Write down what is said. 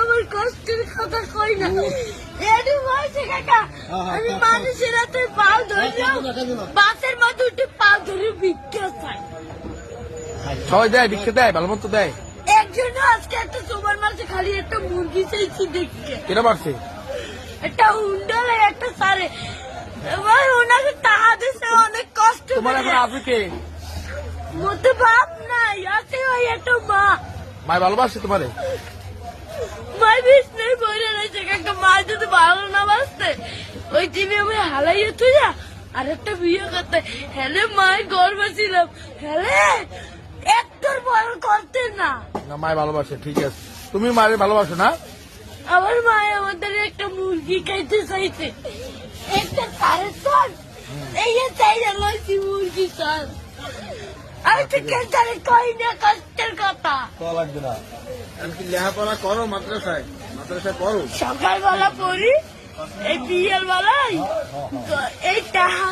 আমার কষ্টের কথা কই না। এডু বলছে কাকা আমি মানুষের হাতে পাও ধরলাম। বাসের মধ্যে উঠে পাও ধরে ভিক্ষা চাই। সবাই দেয় ভিক্ষা দেয় ভালো মতো দেয়। একজন আজকে একটা খালি একটা মুরগি চাইছি দেখছে কেটা মারছে? একটা একটা সারে। এবার ওনাকে টাকা দিছে অনেক কষ্ট তোমার এখন করে মধ্যে বাপ নাই আছে ওই একটা মা। মায় ভালোবাসে তোমারে? মাই বিষ্ণু বইরে রয়েছে কাকা মা যদি ভালো না বাসতে ওই টিভি আমি হালাইয়ে তুই যা আর একটা বিয়ে করতে। হেলে মায়ের গর্ব ছিলাম হেলে একটার বড় করতে না। না মায় ভালোবাসে ঠিক আছে। তুমি মায়ের ভালোবাসো না? আমার মায় আমাদের একটা মুরগি খাইতে চাইছে। একটা সাড়ে ছয় এই যে চাই লইছি মুরগি চাল আমি তো কেন্দ্রে কই না কষ্টের কথা। লাগবে না। লেখাপড়া করো মাদ্রাসায়? মাদ্রাসায় করো সকালবেলা পড়ি এই বিয়ের বেলায় এই টাকা